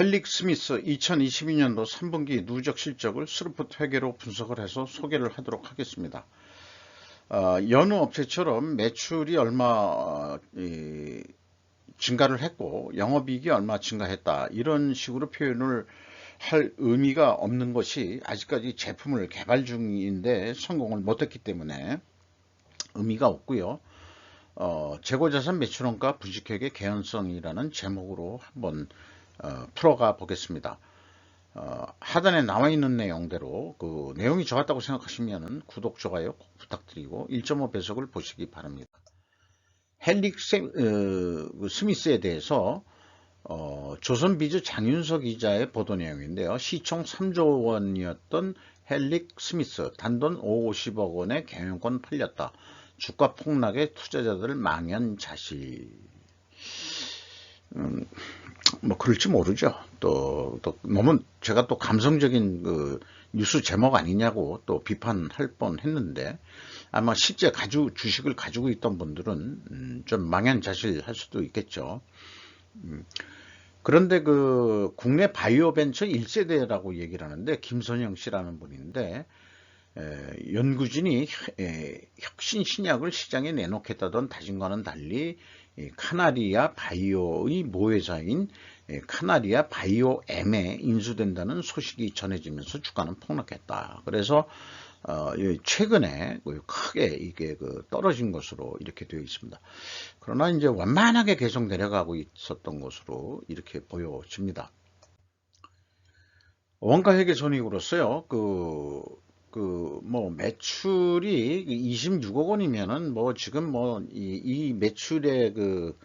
헬릭 스미스 2022년도 3분기 누적 실적을 스루프트 회계로 분석을 해서 소개를 하도록 하겠습니다. 어, 여느 업체처럼 매출이 얼마 어, 이, 증가를 했고 영업이익이 얼마 증가했다 이런 식으로 표현을 할 의미가 없는 것이 아직까지 제품을 개발 중인데 성공을 못했기 때문에 의미가 없고요. 어, 재고자산 매출원가 부직회계 개연성이라는 제목으로 한번 어, 풀어가 보겠습니다. 어, 하단에 나와 있는 내용대로 그 내용이 좋았다고 생각하시면 구독, 좋아요 꼭 부탁드리고 1.5 배속을 보시기 바랍니다. 헬릭 어, 그 스미스에 대해서 어, 조선비즈 장윤석 기자의 보도 내용인데요. 시총 3조 원이었던 헬릭 스미스 단돈 50억 원의 경영권 팔렸다. 주가 폭락에 투자자들 망연자실. 음, 뭐 그럴지 모르죠. 또, 또 너무 제가 또 감성적인 그 뉴스 제목 아니냐고 또 비판할 뻔 했는데 아마 실제 가지고 주식을 가지고 있던 분들은 음, 좀 망연자실할 수도 있겠죠. 음, 그런데 그 국내 바이오 벤처 1세대라고 얘기를 하는데 김선영 씨라는 분인데 에, 연구진이 에, 혁신 신약을 시장에 내놓겠다던 다짐과는 달리 카나리아 바이오의 모회사인 카나리아 바이오 M에 인수된다는 소식이 전해지면서 주가는 폭락했다. 그래서 어, 최근에 그 크게 이게 그 떨어진 것으로 이렇게 되어 있습니다. 그러나 이제 완만하게 계속 내려가고 있었던 것으로 이렇게 보여집니다. 원가 회계 손익으로서요, 그, 그, 뭐, 매출이 26억 원이면은 뭐, 지금 뭐, 이, 이 매출의 그,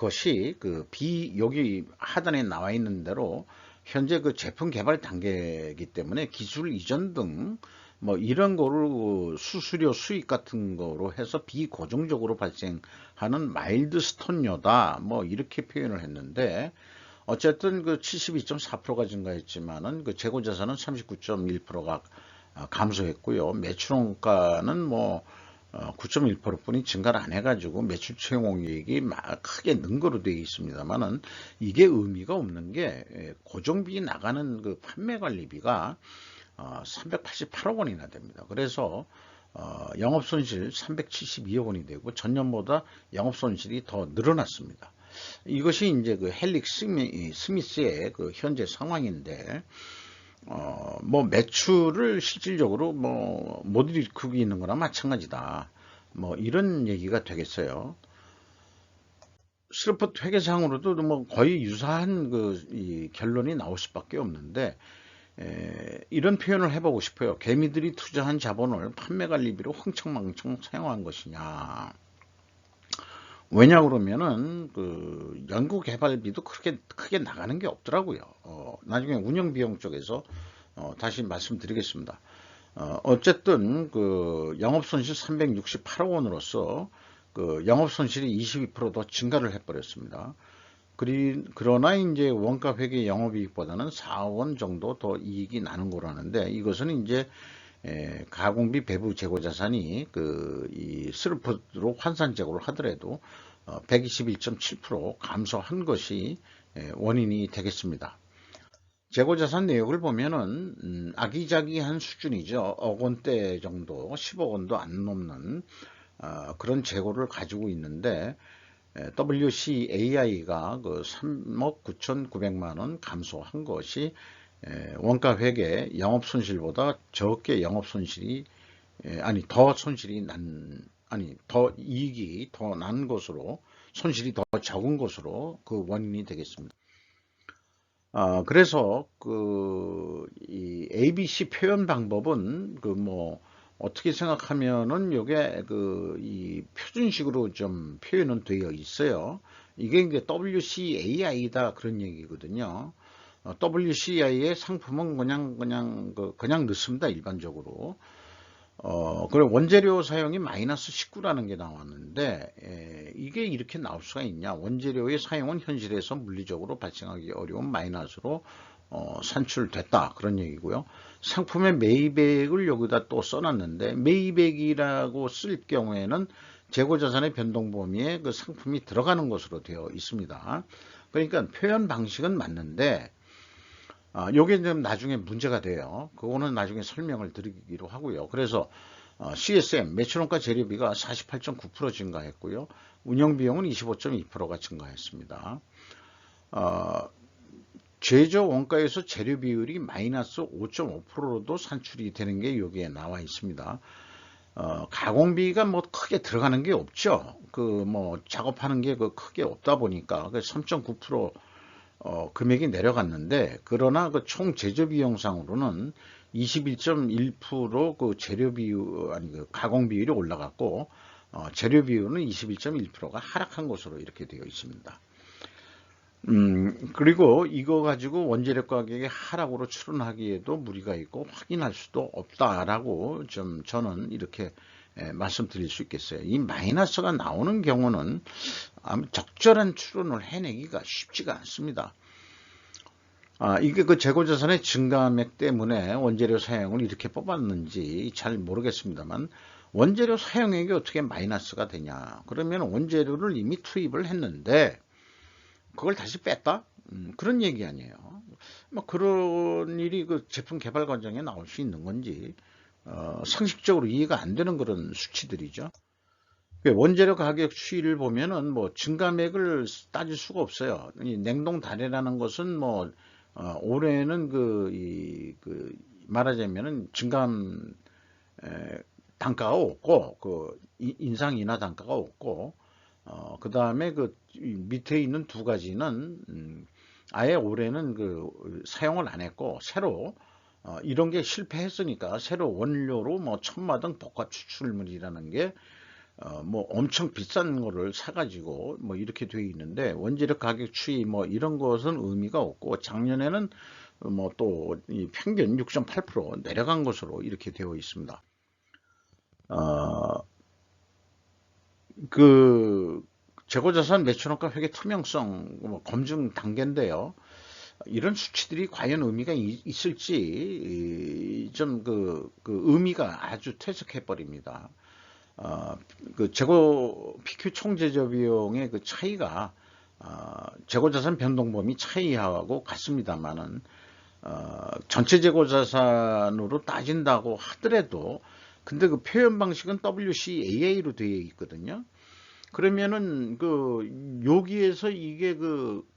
것이 그 비, 여기 하단에 나와 있는 대로 현재 그 제품 개발 단계이기 때문에 기술 이전 등 뭐 이런 거를 수수료 수익 같은 거로 해서 비고정적으로 발생하는 마일드 스톤료다 뭐 이렇게 표현을 했는데 어쨌든 그 72.4%가 증가했지만은 그 재고 자산은 39.1%가 감소했고요. 매출원가는 뭐 9.1%뿐이 증가를 안 해가지고 매출 채용이익이 크게 는 거로 되어 있습니다만은 이게 의미가 없는 게 예, 고정비 나가는 그 판매 관리비가 388억 어, 원이나 됩니다. 그래서 어, 영업 손실 372억 원이 되고 전년보다 영업 손실이 더 늘어났습니다. 이것이 이제 그 헬릭 스미스의 그 현재 상황인데 어, 뭐 매출을 실질적으로 뭐 못 일으키고 있는 거나 마찬가지다. 뭐 이런 얘기가 되겠어요. 스루프트 회계상으로도 뭐 거의 유사한 그 결론이 나올 수밖에 없는데 에, 이런 표현을 해보고 싶어요. 개미들이 투자한 자본을 판매 관리비로 흥청망청 사용한 것이냐. 왜냐 그러면은 그 연구 개발비도 그렇게 크게 나가는 게 없더라고요. 어, 나중에 운영 비용 쪽에서 어, 다시 말씀드리겠습니다. 어, 어쨌든 그 영업 손실 368억 원으로서 그 영업 손실이 22%더 증가를 해버렸습니다. 그리, 그러나 이제 원가 회계 영업이익보다는 4억 원 정도 더 이익이 나는 거라는데 이것은 이제 에, 가공비 배부 재고 자산이 그이 스루프로 환산 재고를 하더라도 어, 121.7% 감소한 것이 에, 원인이 되겠습니다. 재고 자산 내역을 보면은 음, 아기자기한 수준이죠. 억 원대 정도, 10억 원도 안 넘는 어, 그런 재고를 가지고 있는데 WCAI가 그 3억 9,900만 원 감소한 것이 원가 회계 영업 손실보다 적게 영업 손실이 아니 더 손실이 난 아니 더 이익이 더 난 것으로 손실이 더 적은 것으로 그 원인이 되겠습니다. 아, 그래서 그 이 ABC 표현 방법은 그 뭐 어떻게 생각하면은 요게 그 이 표준식으로 좀 표현은 되어 있어요. 이게 이제 WCAI다 그런 얘기거든요. 어, WCI의 상품은 그냥 그냥 그 그냥 넣습니다 일반적으로. 어, 그리고 원재료 사용이 마이너스 19라는 게 나왔는데 에, 이게 이렇게 나올 수가 있냐? 원재료의 사용은 현실에서 물리적으로 발생하기 어려운 마이너스로 어, 산출됐다 그런 얘기고요. 상품의 매입액을 여기다 또 써놨는데 매입액이라고 쓸 경우에는 재고자산의 변동 범위에 그 상품이 들어가는 것으로 되어 있습니다. 그러니까 표현 방식은 맞는데 아, 요게 좀 나중에 문제가 돼요. 그거는 나중에 설명을 드리기로 하고요. 그래서 어, CSM 매출원가 재료비가 48.9% 증가했고요. 운영비용은 25.2%가 증가했습니다. 어, 제조 원가에서 재료 비율이 마이너스 5.5%로도 산출이 되는 게 여기에 나와 있습니다. 어, 가공비가 뭐 크게 들어가는 게 없죠. 그 뭐 작업하는 게 그 크게 없다 보니까 그 3.9% 어, 금액이 내려갔는데 그러나 그 총 제조 비용상으로는 21.1%그 재료 비율 아니 그 가공 비율이 올라갔고 어, 재료 비율은 21.1%가 하락한 것으로 이렇게 되어 있습니다. 음, 그리고 이거 가지고 원재료 가격의 하락으로 추론하기에도 무리가 있고 확인할 수도 없다라고 좀 저는 이렇게 예, 말씀드릴 수 있겠어요. 이 마이너스가 나오는 경우는 적절한 추론을 해내기가 쉽지가 않습니다. 아, 이게 그 재고자산의 증감액 때문에 원재료 사용을 이렇게 뽑았는지 잘 모르겠습니다만 원재료 사용액이 어떻게 마이너스가 되냐 그러면 원재료를 이미 투입을 했는데 그걸 다시 뺐다 음, 그런 얘기 아니에요 뭐 그런 일이 그 제품 개발 과정에 나올 수 있는 건지 어, 상식적으로 이해가 안 되는 그런 수치들이죠. 그 원재료 가격 추이를 보면은 뭐 증감액을 따질 수가 없어요. 냉동 단해라는 것은 뭐 어, 올해는 그, 이, 그, 말하자면은 증감, 에, 단가가 없고, 그, 인상 인하 단가가 없고, 어, 그 다음에 그 밑에 있는 두 가지는, 음, 아예 올해는 그 사용을 안 했고, 새로, 어, 이런 게 실패했으니까 새로 원료로 뭐 천마등 복합 추출물이라는 게 어, 뭐 엄청 비싼 거를 사가지고 뭐 이렇게 되어 있는데 원재료 가격 추이 뭐 이런 것은 의미가 없고 작년에는 뭐또 평균 6.8% 내려간 것으로 이렇게 되어 있습니다. 어, 그 재고자산 매출원가 회계 투명성 뭐 검증 단계인데요. 이런 수치들이 과연 의미가 있을지 좀그 그 의미가 아주 퇴색해 버립니다. 어, 그 재고 PQ 총재조 비용의 그 차이가 어, 재고자산 변동범위 차이하고 같습니다만은 어, 전체 재고자산으로 따진다고 하더라도 근데 그 표현 방식은 WCAA로 되어 있거든요. 그러면은 그 여기에서 이게 그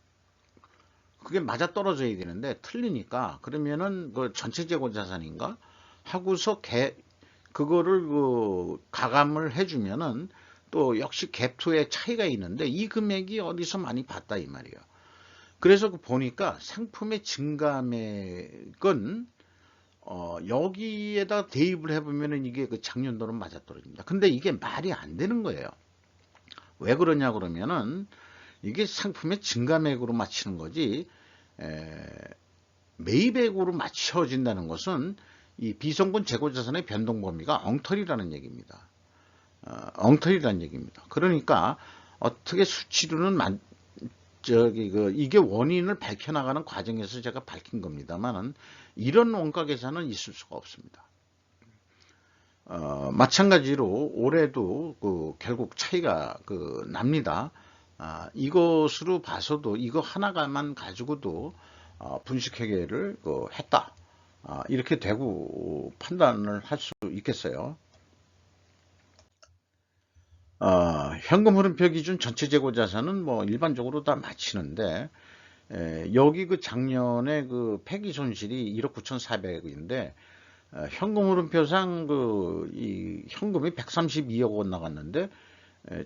그게 맞아 떨어져야 되는데 틀리니까 그러면은 그 전체 재고 자산인가 하고서 개, 그거를 그 가감을 해주면은 또 역시 갭투의 차이가 있는데 이 금액이 어디서 많이 봤다 이 말이에요. 그래서 그 보니까 상품의 증감액은 어 여기에다 대입을 해보면은 이게 그 작년도는 맞아떨어집니다. 근데 이게 말이 안 되는 거예요. 왜 그러냐 그러면은 이게 상품의 증감액으로 맞추는 거지 에, 매입액으로 맞춰진다는 것은 이 비성분 재고자산의 변동 범위가 엉터리라는 얘기입니다. 어, 엉터리라는 얘기입니다. 그러니까 어떻게 수치로는 만, 저기 그 이게 원인을 밝혀나가는 과정에서 제가 밝힌 겁니다만은 이런 원가 계산은 있을 수가 없습니다. 어, 마찬가지로 올해도 그 결국 차이가 그 납니다. 아, 이것으로 봐서도 이거 하나만 가지고도 어, 분식 회계를 그 했다. 아, 이렇게 되고 판단을 할 수 있겠어요. 어, 현금 흐름표 기준 전체 재고 자산은 뭐 일반적으로 다 맞히는데 에, 여기 그 작년에 그 폐기 손실이 1억 9,400억인데 어, 현금 흐름표상 그 이 현금이 132억 원 나갔는데 에,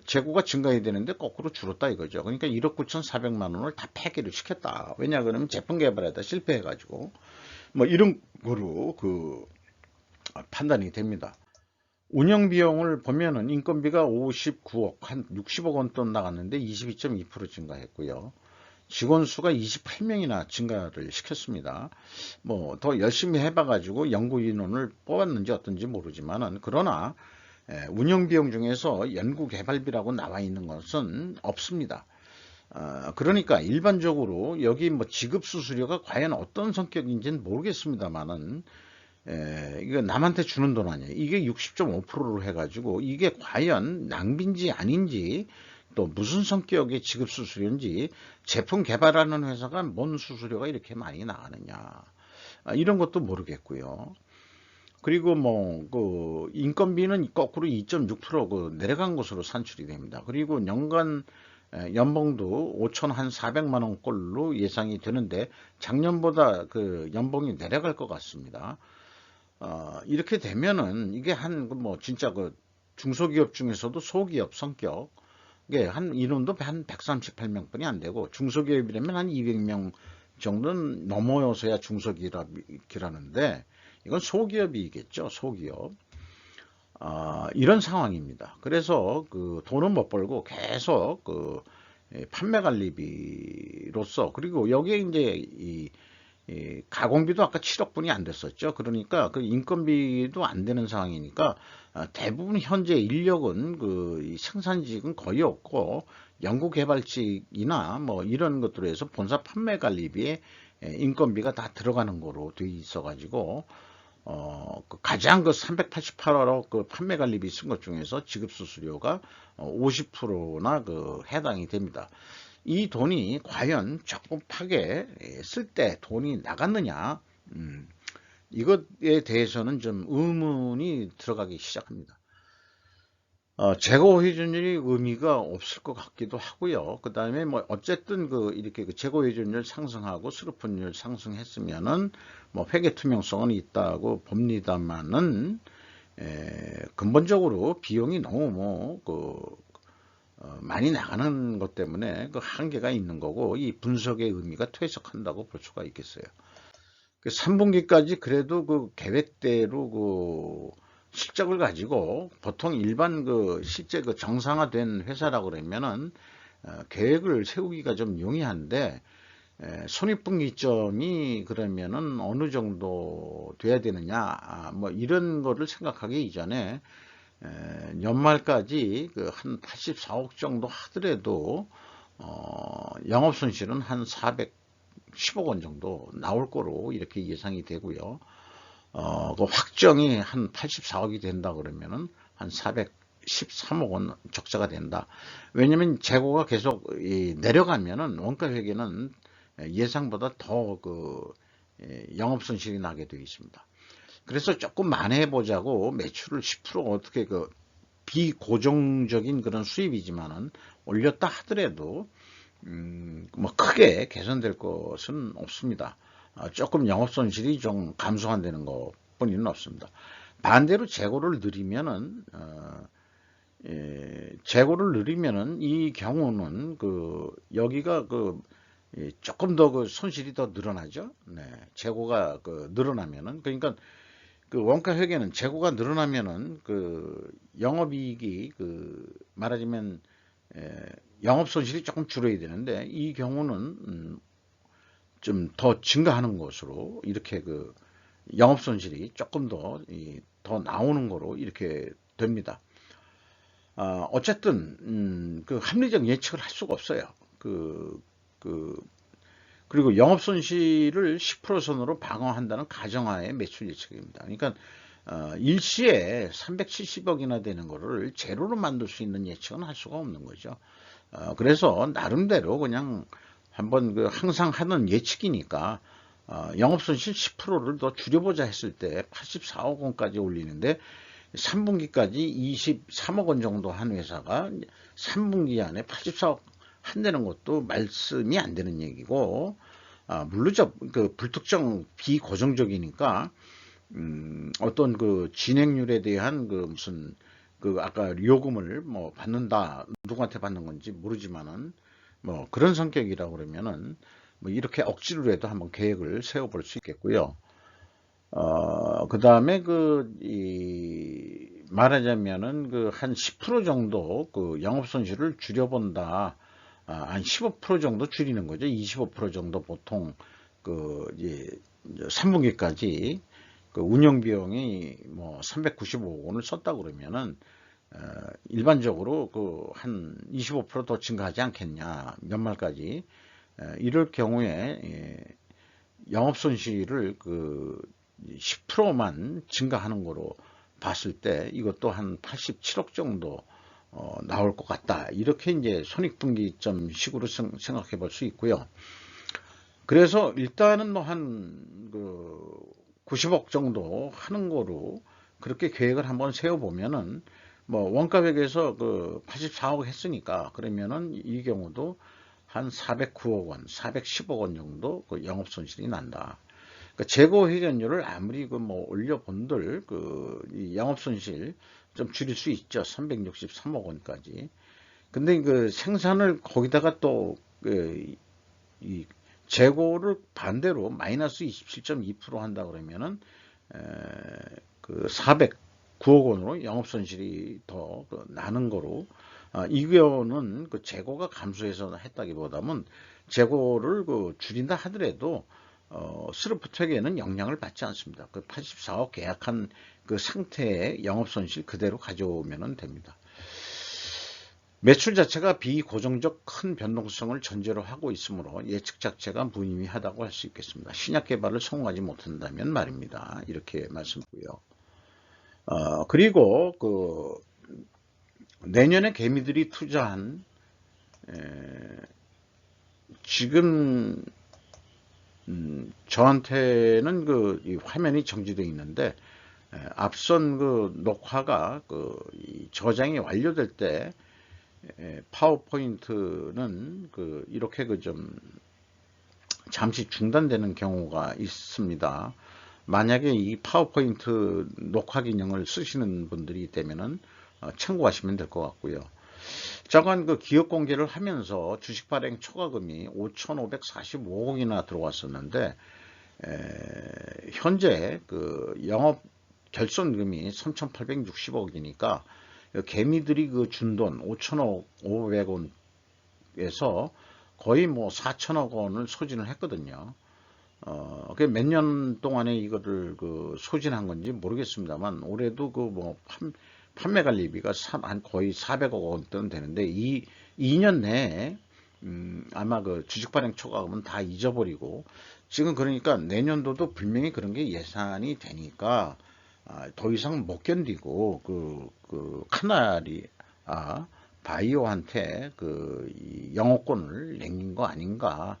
재고가 증가해야 되는데 거꾸로 줄었다 이거죠. 그러니까 1억 9,400만 원을 다 폐기를 시켰다. 왜냐 그러면 제품 개발에다 실패해가지고 뭐 이런 거로 그 판단이 됩니다. 운영 비용을 보면은 인건비가 59억, 한 60억 원돈 나갔는데 22.2% 증가했고요. 직원 수가 28명이나 증가를 시켰습니다. 뭐 더 열심히 해봐가지고 연구 인원을 뽑았는지 어떤지 모르지만은 그러나 운영 비용 중에서 연구 개발비라고 나와 있는 것은 없습니다. 어, 그러니까 일반적으로 여기 뭐 지급 수수료가 과연 어떤 성격인지는 모르겠습니다만은 에, 이거 남한테 주는 돈 아니에요. 이게 60.5%로 해가지고 이게 과연 낭비인지 아닌지 또 무슨 성격의 지급 수수료인지 제품 개발하는 회사가 뭔 수수료가 이렇게 많이 나가느냐 아, 이런 것도 모르겠고요. 그리고 뭐 그 인건비는 거꾸로 2.6%그 내려간 것으로 산출이 됩니다. 그리고 연간 연봉도 5천 한 400만 원꼴로 예상이 되는데 작년보다 그 연봉이 내려갈 것 같습니다. 어, 이렇게 되면은 이게 한 뭐 진짜 그 중소기업 중에서도 소기업 성격 이게 한 인원도 한 138명뿐이 안 되고 중소기업이라면 한 200명 정도는 넘어서야 중소기업이라는데 이건 소기업이겠죠 소기업 아, 이런 상황입니다. 그래서 그 돈은 못 벌고 계속 그 예, 판매 관리비로서 그리고 여기에 이제 이, 이 가공비도 아까 7억 분이 안 됐었죠. 그러니까 그 인건비도 안 되는 상황이니까 아, 대부분 현재 인력은 그 생산직은 거의 없고 연구개발직이나 뭐 이런 것들에서 본사 판매 관리비에 예, 인건비가 다 들어가는 거로 돼 있어 가지고 어, 그 가장 그 388억 그 판매 관리비 쓴 것 중에서 지급 수수료가 50%나 어, 그 해당이 됩니다. 이 돈이 과연 적법하게 쓸 때 돈이 나갔느냐, 음, 이것에 대해서는 좀 의문이 들어가기 시작합니다. 어, 재고 회전율이 의미가 없을 것 같기도 하고요. 그 다음에 뭐 어쨌든 그 이렇게 그 재고 회전율 상승하고 수급분율 상승했으면은 뭐 회계 투명성은 있다고 봅니다만은 에, 근본적으로 비용이 너무 뭐그 어, 많이 나가는 것 때문에 그 한계가 있는 거고 이 분석의 의미가 퇴색한다고 볼 수가 있겠어요. 그 3분기까지 그래도 그 계획대로 그 실적을 가지고 보통 일반 그 실제 그 정상화된 회사라고 그러면은 어, 계획을 세우기가 좀 용이한데 에, 손익분기점이 그러면은 어느 정도 돼야 되느냐 아, 뭐 이런 거를 생각하기 이전에 에, 연말까지 그 한 84억 정도 하더라도 어, 영업손실은 한 410억 원 정도 나올 거로 이렇게 예상이 되고요. 어, 그 확정이 한 84억이 된다 그러면은 한 413억 원 적자가 된다. 왜냐면 재고가 계속 내려가면은 원가 회계는 예상보다 더 그 영업 손실이 나게 되어 있습니다. 그래서 조금 만회해 보자고 매출을 10% 어떻게 그 비고정적인 그런 수입이지만은 올렸다 하더라도 음, 뭐 크게 개선될 것은 없습니다. 어, 조금 영업 손실이 좀 감소한다는 것 뿐이는 없습니다. 반대로 재고를 늘리면은 어, 예, 재고를 늘리면은 이 경우는 그 여기가 그 예, 조금 더 그 손실이 더 늘어나죠. 네, 재고가 그 늘어나면은 그러니까 그 원가 회계는 재고가 늘어나면은 그 영업이익이 그 말하자면 예, 영업 손실이 조금 줄어야 되는데 이 경우는 음, 좀 더 증가하는 것으로 이렇게 그 영업 손실이 조금 더, 더 나오는 거로 이렇게 됩니다. 어, 어쨌든, 음, 그 합리적 예측을 할 수가 없어요. 그, 그, 그리고 영업 손실을 10% 선으로 방어한다는 가정하에 매출 예측입니다. 그러니까, 어, 일시에 370억이나 되는 거를 제로로 만들 수 있는 예측은 할 수가 없는 거죠. 어, 그래서 나름대로 그냥 한번 그 항상 하는 예측이니까 어, 영업손실 10%를 더 줄여보자 했을 때 84억 원까지 올리는데 3분기까지 23억 원 정도 한 회사가 3분기 안에 84억 한다는 것도 말씀이 안 되는 얘기고 아, 물론적 그 불특정 비고정적이니까 음, 어떤 그 진행률에 대한 그 무슨 그 아까 요금을 뭐 받는다 누구한테 받는 건지 모르지만은 뭐 그런 성격이라고 그러면은 뭐 이렇게 억지로라도 한번 계획을 세워볼 수 있겠고요. 어, 그 다음에 그, 이, 말하자면은 그 한 10% 정도 그 영업 손실을 줄여본다. 아, 한 15% 정도 줄이는 거죠. 25% 정도 보통 그, 이제 3분기까지 그 운영 비용이 뭐 395억 원을 썼다 그러면은 어, 일반적으로 그 한 25%더 증가하지 않겠냐 연말까지 어, 이럴 경우에 예, 영업 손실을 그 10%만 증가하는 거로 봤을 때 이것도 한 87억 정도 어, 나올 것 같다. 이렇게 이제 손익분기점 식으로 생각해 볼 수 있고요. 그래서 일단은 뭐 한 그 90억 정도 하는 거로 그렇게 계획을 한번 세워보면은 뭐 원가백에서 그 84억 했으니까 그러면은 이 경우도 한 409억 원, 410억 원 정도 그 영업 손실이 난다. 그러니까 재고 회전율을 아무리 그 뭐 올려본들 그 영업 손실 좀 줄일 수 있죠. 363억 원까지. 근데 그 생산을 거기다가 또그 이 재고를 반대로 마이너스 27.2% 한다 그러면은 그 409억 원으로 영업 손실이 더그 나는 거로 아, 이거는 그 재고가 감소해서 했다기보다는 재고를 그 줄인다 하더라도 어, 스루프텍에는 영향을 받지 않습니다. 그 84억 계약한 그 상태의 영업 손실 그대로 가져오면 됩니다. 매출 자체가 비고정적 큰 변동성을 전제로 하고 있으므로 예측 자체가 무의미하다고 할 수 있겠습니다. 신약 개발을 성공하지 못한다면 말입니다. 이렇게 말씀드고요. 어, 그리고 그 내년에 개미들이 투자한 에, 지금 음, 저한테는 그 화면이 정지되어 있는데 에, 앞선 그 녹화가 그 저장이 완료될 때 예, 파워포인트는 그 이렇게 그 좀 잠시 중단되는 경우가 있습니다. 만약에 이 파워포인트 녹화 기능을 쓰시는 분들이 있다면은 어, 참고하시면 될 것 같고요. 저간 그 기업 공개를 하면서 주식 발행 초과금이 5,545억이나 들어왔었는데 에, 현재 그 영업 결손금이 3,860억이니까 개미들이 그 준 돈 5천억 500원에서 거의 뭐 4천억 원을 소진을 했거든요. 어, 몇년 동안에 이거를 그 소진한 건지 모르겠습니다만 올해도 그 뭐 판매 관리비가 한 거의 400억 원돈 되는데 이 2년 내에 음, 아마 그 주식 발행 초과금은 다 잊어버리고 지금 그러니까 내년도도 분명히 그런 게 예산이 되니까 아, 더 이상 못 견디고 그, 그 카나리 아, 바이오한테 그 영어권을 남긴 거 아닌가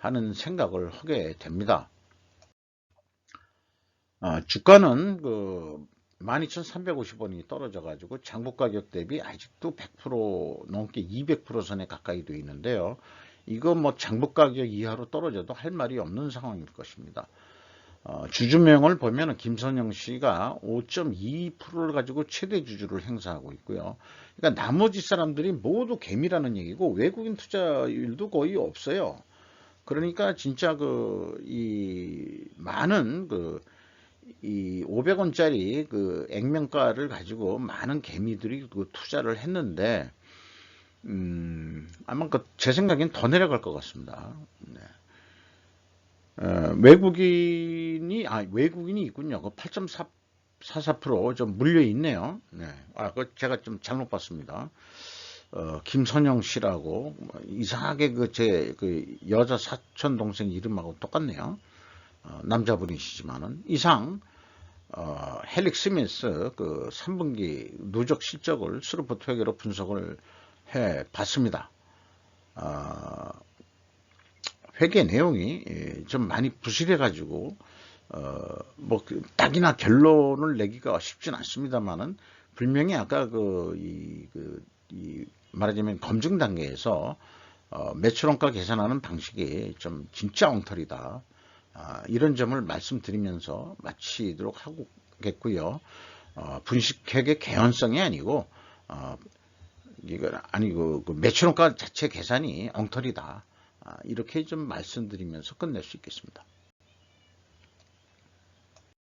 하는 생각을 하게 됩니다. 아, 주가는 그 12,350원이 떨어져 가지고 장부 가격 대비 아직도 100% 넘게 200% 선에 가까이 되어 있는데요. 이거 뭐 장부 가격 이하로 떨어져도 할 말이 없는 상황일 것입니다. 어, 주주명을 보면 김선영 씨가 5.2%를 가지고 최대 주주를 행사하고 있고요. 그러니까 나머지 사람들이 모두 개미라는 얘기고 외국인 투자율도 거의 없어요. 그러니까 진짜 그 이 많은 그 이 500원짜리 그 액면가를 가지고 많은 개미들이 그 투자를 했는데 음 아마 그 제 생각엔 더 내려갈 것 같습니다. 네. 어, 외국인이 아 외국인이 있군요. 그 8.44%좀 물려 있네요. 네. 아, 그 제가 좀 잘못 봤습니다. 어, 김선영 씨라고 뭐 이상하게 그 제그 그 여자 사촌 동생 이름하고 똑같네요. 어, 남자분이시지만은 이상 어, 헬릭 스미스 그 3분기 누적 실적을 스루프트웨게로 분석을 해 봤습니다. 어, 회계 내용이 예, 좀 많이 부실해 가지고 어뭐 그 딱이나 결론을 내기가 쉽진 않습니다만은 분명히 아까 그 이 그, 이 말하자면 검증 단계에서 어, 매출원가 계산하는 방식이 좀 진짜 엉터리다. 아, 이런 점을 말씀드리면서 마치도록 하겠고요. 어, 분식회계 개연성이 아니고 어, 이거 아니고 그 매출원가 자체 계산이 엉터리다. 아, 이렇게 좀 말씀드리면서 끝낼 수 있겠습니다.